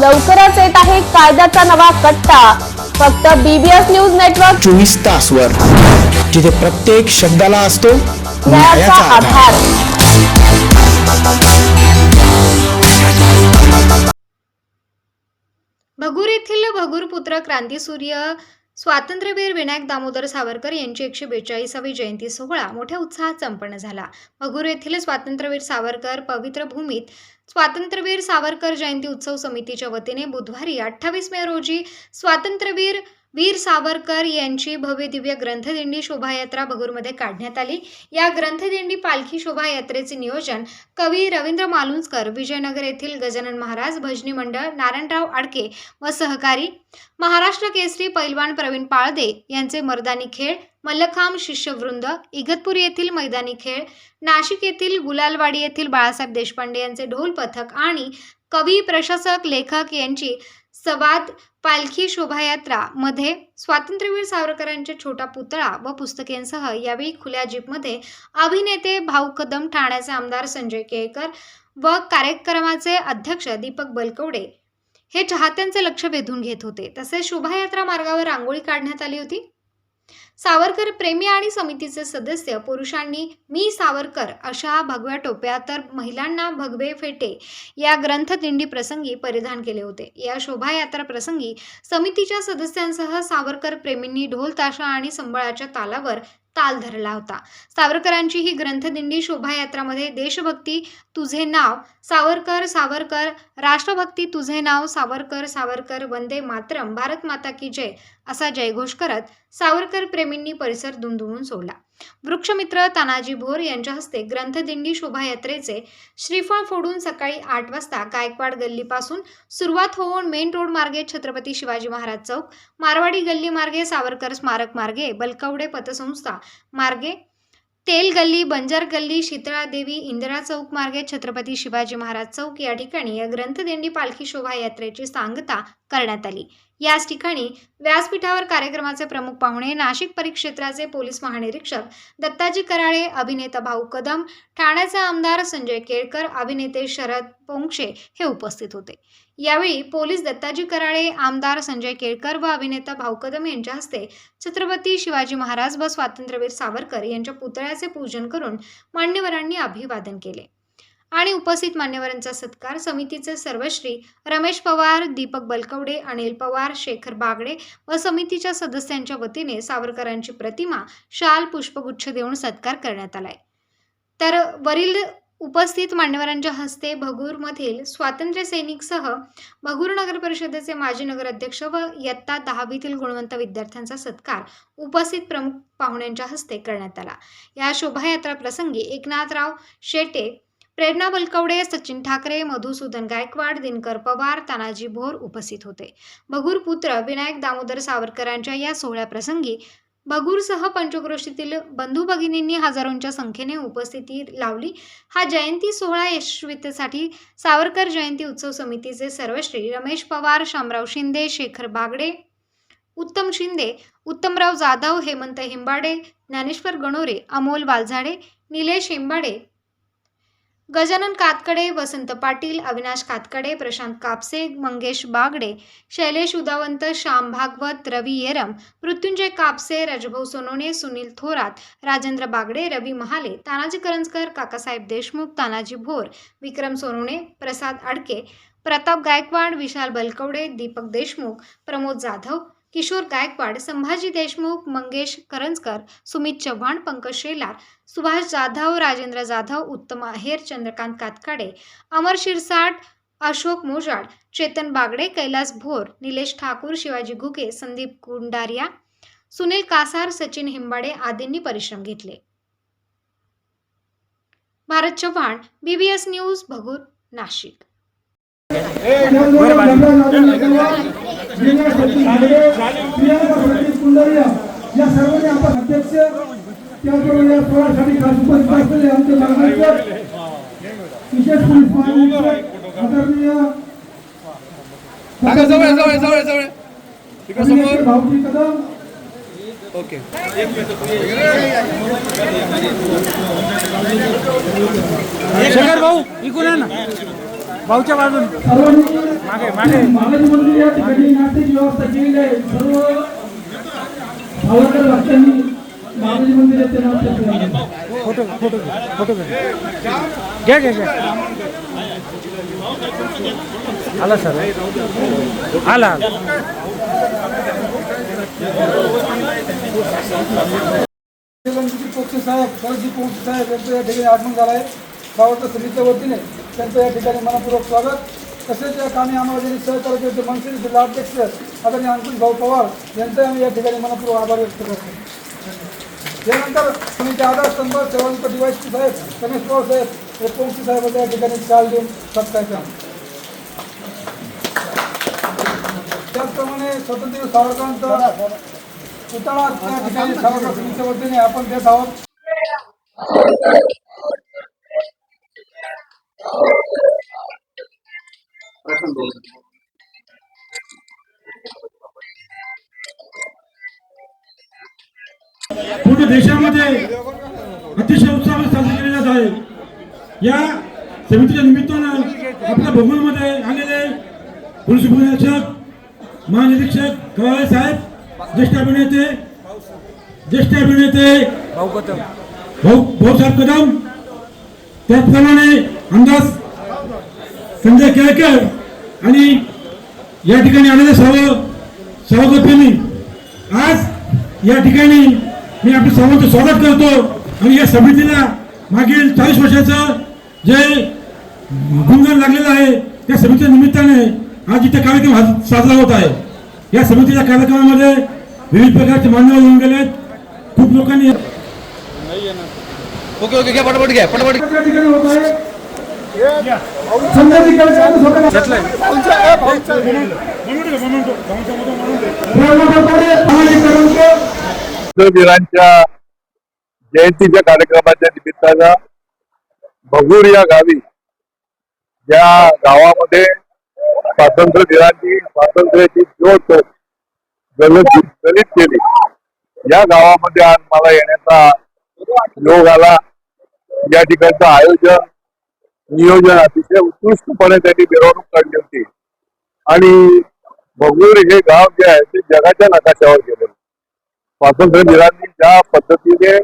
लवकरच येत आहे कायद्याचा नवा कट्टा. फक्त बीबीएस न्यूज नेटवर्क चोवीस तास वर जिथे प्रत्येक शब्दाला असतो न्यायाचा आधार. भगूर येथील भगूरपुत्र क्रांतीसूर्य स्वातंत्र्यवीर विनायक दामोदर सावरकर यांची एकशे बेचाळीसावी जयंती सोहळा मोठ्या उत्साहात संपन्न झाला. भगूर येथील स्वातंत्र्यवीर सावरकर पवित्र भूमीत स्वातंत्र्यवीर सावरकर जयंती उत्सव समितीच्या वतीने बुधवारी अठ्ठावीस मे रोजी स्वातंत्र्यवीर वीर सावरकर यांची भव्यदिव्य ग्रंथदिंडी शोभायात्रा भगूरमध्ये काढण्यात आली. या ग्रंथदिंडी पालखी शोभायात्रेचे नियोजन कवी रवींद्र मालुंजकर विजयनगर येथील गजानन महाराज भजनी मंडळ नारायणराव आडके व सहकारी महाराष्ट्र केसरी पैलवान प्रवीण पाळदे यांचे मर्दानी खेळ मल्लखांब शिष्यवृंद इगतपुरी येथील मैदानी खेळ नाशिक येथील गुलालवाडी येथील बाळासाहेब देशपांडे यांचे ढोल पथक आणि कवी प्रशासक लेखक यांची सवाद पालखी शोभायात्रा मध्ये स्वातंत्र्यवीर सावरकरांच्या छोटा पुतळा व पुस्तकेंसह यावेळी खुल्या जीपमध्ये अभिनेते भाऊ कदम ठाण्याचे आमदार संजय केळकर व कार्यक्रमाचे अध्यक्ष दीपक बलकवडे. हे चाहत्यांचे लक्ष वेधून घेत होते. तसेच शोभायात्रा मार्गावर रांगोळी काढण्यात आली होती. सावरकर प्रेमी आणि समितीचे सदस्य पुरुषांनी मी सावरकर अशा भगव्या टोप्या तर महिलांना भगवे फेटे या ग्रंथदिंडी प्रसंगी परिधान केले होते. या शोभायात्रा प्रसंगी समितीच्या सदस्यांसह सावरकर प्रेमींनी ढोल ताशा आणि संबळाच्या तालावर ताल धरला होता. सावरकरांची ही ग्रंथदिंडी शोभायात्रामध्ये देशभक्ती तुझे नाव सावरकर सावरकर राष्ट्रभक्ती तुझे नाव सावरकर सावरकर वंदे मातरम भारत माता की जय असा जयघोष करत सावरकर प्रेमींनी परिसर दुमदुमून सोडला. वृक्षमित्र तानाजी भोर यांच्या हस्ते ग्रंथदिंडी शोभायात्रेचे श्रीफळ फोडून सकाळी आठ वाजता गायकवाड गल्लीपासून सुरुवात होऊन मेन रोड मार्गे छत्रपती शिवाजी महाराज चौक मारवाडी गल्ली मार्गे सावरकर स्मारक मार्गे बलकवडे पतसंस्था मार्गे तेल गल्ली बंजर गल्ली शीतळा देवी इंदिरा चौक मार्गे छत्रपती शिवाजी महाराज चौक या ठिकाणी या ग्रंथदिंडी पालखी शोभायात्रेची सांगता करण्यात आली. याच ठिकाणी व्यासपीठावर कार्यक्रमाचे प्रमुख पाहुणे नाशिक परिक्षेत्राचे पोलीस महानिरीक्षक दत्ताजी कराळे अभिनेता भाऊ कदम ठाण्याचे आमदार संजय केळकर अभिनेते शरद पोंक्षे हे उपस्थित होते. यावेळी पोलीस दत्ताजी कराळे आमदार संजय केळकर व अभिनेता भाऊ कदम यांच्या हस्ते छत्रपती शिवाजी महाराज व स्वातंत्र्यवीर सावरकर यांच्या पुतळ्याचे पूजन करून मान्यवरांनी अभिवादन केले. आणि उपस्थित मान्यवरांचा सत्कार समितीचे सर्वश्री रमेश पवार दीपक बलकवडे अनिल पवार शेखर बागडे व समितीच्या सदस्यांच्या वतीने सावरकरांची प्रतिमा शाल पुष्पगुच्छ देऊन सत्कार करण्यात आलाय. तर वरील उपस्थित मान्यवरांच्या हस्ते भगूरमधील स्वातंत्र्य सैनिकसह भगूर नगर परिषदेचे माजी नगराध्यक्ष व इयत्ता दहावीतील गुणवंत विद्यार्थ्यांचा सत्कार उपस्थित प्रमुख पाहुण्यांच्या हस्ते करण्यात आला. या शोभायात्रा प्रसंगी एकनाथराव शेटे प्रेरणा बलकवडे सचिन ठाकरे मधुसूदन गायकवाड दिनकर पवार तानाजी भोर उपस्थित होते. भगूर पुत्र विनायक दामोदर सावरकरांच्या या सोहळ्याप्रसंगी भगूरसह पंचक्रोशीतील बंधू भगिनींनी हजारोंच्या संख्येने उपस्थिती लावली. हा जयंती सोहळा यशस्वीतेसाठी सावरकर जयंती उत्सव समितीचे सर्वश्री रमेश पवार शामराव शिंदे शेखर बागडे उत्तम शिंदे उत्तमराव जाधव हेमंत हिंबाडे ज्ञानेश्वर गणोरे अमोल वालझाडे निलेश हिंबाडे गजानन कातकडे वसंत पाटील अविनाश कातकडे प्रशांत कापसे मंगेश बागडे शैलेश उदावंत श्याम भागवत रवी येरम मृत्युंजय कापसे राजभाऊ सोनोने सुनील थोरात राजेंद्र बागडे रवी महाले तानाजी करंजकर काकासाहेब देशमुख तानाजी भोर विक्रम सोनोने प्रसाद अडके प्रताप गायकवाड विशाल बलकवडे दीपक देशमुख प्रमोद जाधव किशोर गायकवाड संभाजी देशमुख मंगेश करंजकर सुमित चव्हाण पंकज शेलार सुभाष जाधव राजेंद्र जाधव उत्तम आहेर चंद्रकांत कातकाडे अमर शिरसाट अशोक मोजाड चेतन बागडे कैलास भोर निलेश ठाकूर शिवाजी घुगे संदीप गुंडारिया सुनील कासार सचिन हिंबाडे आदींनी परिश्रम घेतले. Bharat Chavan BBS news Bhagur Nashik. या सर्वांनी आपण अध्यक्ष त्याचबरोबर या सोहळ्यासाठी खास उपस्थित असलेले आमचे विशेष पोलीस महानिरीक्षक आदरणीय जवळ जवळ जवळ जवळ समोर भाऊजी कदम ओके शेखर भाऊ इकडून ना. भाऊच्या बाजून. मागे मागे. मंदिर या ठिकाणी नाट्याची व्यवस्था केलेली आहे सर्व सावरकर भक्तांनी मंदिर येथे नाट्य फोटो फोटो फोटो घ्या घ्या घ्या. आला सर. आला आला. साहेब सरजी साहेब यांचं या ठिकाणी आगमन झालं आहे सावरकर समितीच्या वतीने. त्यांचं या ठिकाणी मनपूर्वक स्वागत. तसेच या कामी आम्हाला ज्यांनी सहकार्य केले ते मंत्री जिल्हाध्यक्ष आदरणीय अंकुश भाऊ पवार यांचे आम्ही या ठिकाणी मनपूर्वक आभार व्यक्त करतो. यानंतर समिती आधारस्तंभ सेवांत डिवायस साहेब रमेश पवार साहेब हे पोक्षे साहेबांच्या या ठिकाणी चाल देऊन सत्कार्य त्याचप्रमाणे स्वतंत्र सावरकरांचा पुतळा त्या ठिकाणी सावरकर समितीच्या वतीने आपण देत आहोत. पूर्ण देशामध्ये अतिशय उत्साहाने साजरी केली जात आहे. या समितीच्या निमित्तानं आपल्या भोगोलमध्ये आलेले पोलीस उपनिरीक्षक महानिरीक्षक कवाळे साहेब ज्येष्ठ अभिनेते ज्येष्ठ अभिनेते भाऊ भाऊसाहेब कदम त्याचप्रमाणे अंदाज संजय केळकर आणि या ठिकाणी आलेले सर्व सभापतींनी आज या ठिकाणी मी आपल्या सर्वांचं स्वागत करतो. आणि या समितीला मागील चाळीस वर्षाचं जे गुणगान लागलेलं आहे त्या समितीच्या निमित्ताने आज इथे कार्यक्रम हा साजरा होत आहे. या समितीच्या कार्यक्रमामध्ये विविध प्रकारचे मान्यवर येऊन गेले आहेत. खूप लोकांनी ओके ओके घ्या पटापट घ्या पटापट त्या ठिकाणी होत आहे संध्याकाळी कार्यक्रम जयंतीच्या कार्यक्रमाच्या निमित्तानं भगूर या गावी या गावामध्ये स्वातंत्र्यवीरांनी स्वातंत्र्याची ज्योत गलत गलित केली या गावामध्ये आज मला येण्याचा योग आला. या ठिकाणचं आयोजन नियोजन अतिशय उत्कृष्टपणे त्यांनी मिरवणूक काढली होती. आणि भगूर हे गाव जे आहे ते जगाच्या नकाशावर गेले. स्वातंत्र्य निरांनी ज्या पद्धतीने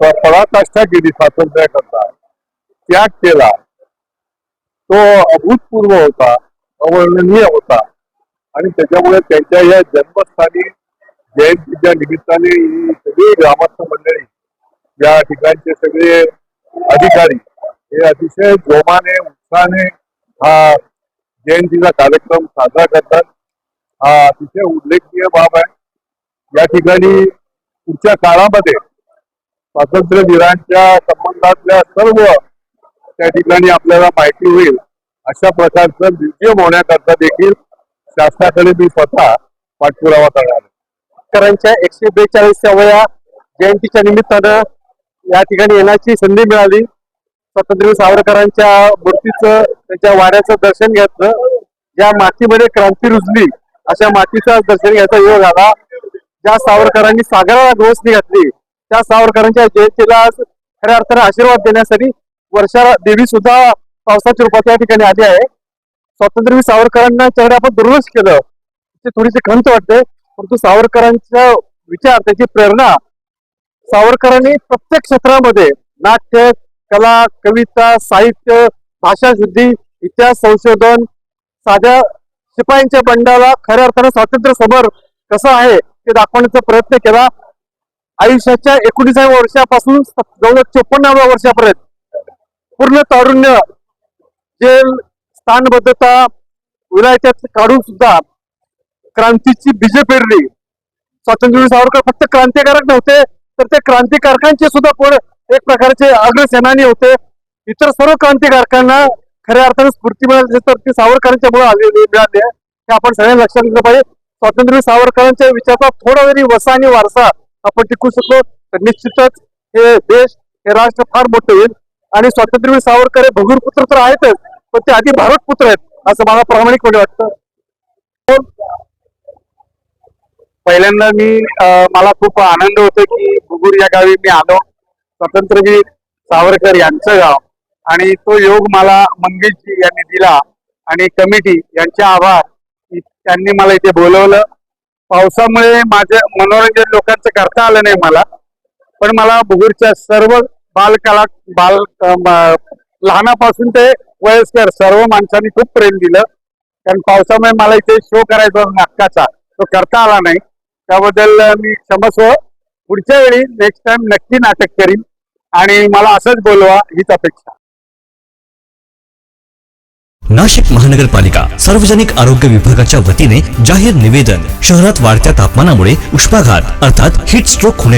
पराकाष्ठा केली स्वातंत्र्याकरता त्याग केला तो अभूतपूर्व होता अवर्णनीय होता. आणि त्याच्यामुळे त्यांच्या या जन्मस्थानी जयंतीच्या निमित्ताने ही सगळी ग्रामस्थ मंडळी या ठिकाणचे सगळे अधिकारी हे अतिशय जोमाने उत्साहाने हा जयंतीचा कार्यक्रम साजरा करतात. हा अतिशय उल्लेखनीय बाब आहे. या ठिकाणी पुढच्या काळामध्ये स्वातंत्र्यवीरांच्या संबंधातल्या सर्व त्या ठिकाणी आपल्याला माहिती होईल. अशा प्रकारचं म्युझियम होण्याकरता देखील शासनाकडे मी स्वतः पाठपुरावा करणार शेतकऱ्यांच्या एकशे बेचाळीसाव्या जयंतीच्या निमित्तानं या ठिकाणी येण्याची संधी मिळाली. स्वातंत्र्य सावरकरांच्या मूर्तीचं त्यांच्या वाड्याचं दर्शन घेतलं. ज्या मातीमध्ये क्रांती रुजली अशा मातीचं दर्शन घ्यायचा योग आला. ज्या सावरकरांनी सागराला घोषणी घातली. त्या सावरकरांच्या जयंतीला आज खऱ्या अर्थाने आशीर्वाद देण्यासाठी वर्षा देवी सुद्धा पावसाच्या रूपात या ठिकाणी आली आहे. स्वातंत्र्य सावरकरांना चेहरे आपण दुर्लक्ष केलं. ते थोडीशी खंत वाटते. परंतु सावरकरांचा विचार त्याची प्रेरणा सावरकरांनी प्रत्येक क्षेत्रामध्ये नाट्य कला कविता साहित्य भाषा शुद्धी इतिहास संशोधन साध्या शिपायांच्या बंडाला खऱ्या अर्थाने स्वातंत्र्य समर कसं आहे ते दाखवण्याचा प्रयत्न केला. आयुष्याच्या एकोणीसाव्या वर्षापासून जवळ चोपन्नाव्या वर्षापर्यंत पूर्ण तारुण्य जेल स्थानबद्धता विलायत्यात काढून सुद्धा क्रांतीची बीजे पेरली. स्वातंत्र्य सावरकर फक्त क्रांतिकारक नव्हते तर ते क्रांतिकारकांचे सुद्धा कोण एक प्रकारचे अग्रसेनानी होते. इतर सर्व क्रांतिकारकांना खऱ्या अर्थाने स्फूर्ती मिळाली तर ती सावरकरांच्या मुळे आलेली मिळाली. आहे हे आपण सगळ्यांना लक्षात घेतलं पाहिजे. स्वातंत्र्य सावरकरांच्या विचाराचा थोडा जरी वसा आणि वारसा आपण टिकू शकलो तर निश्चितच हे देश हे राष्ट्र फार मोठं होईल. आणि स्वातंत्र्यवीर सावरकर हे भगूर पुत्र तर आहेतच पण ते आधी भारत पुत्र आहेत असं मला प्रामाणिकपणे म्हणजे वाटतं. पहिल्यांदा मी मला खूप आनंद होतो की भुगूर या गावी मी आलो. स्वातंत्र्यवीर सावरकर यांचं गाव. आणि तो योग मला मंगेशजी यांनी दिला. आणि कमिटी यांचे आभार. त्यांनी मला इथे बोलवलं. पावसामुळे माझ्या मनोरंजन लोकांचं करता आलं नाही मला. पण मला बुगूरच्या सर्व बालकला बाल लहानापासून ते वयस्कर सर्व माणसांनी खूप प्रेम दिलं. कारण पावसामुळे मला इथे शो करायचा नाटकाचा तो करता आला नाही. त्याबद्दल मी क्षमस्व. पुढच्या वेळी नेक्स्ट टाइम नक्की नाटक करीन. आणि मला असंच बोलवा हीच अपेक्षा. नाशिक महानगरपालिका सार्वजनिक आरोग्य विभागाच्या वतीने जाहीर निवेदन. शहरात वाढत्या तापमानामुळे उष्माघात अर्थात हिट स्ट्रोक होण्या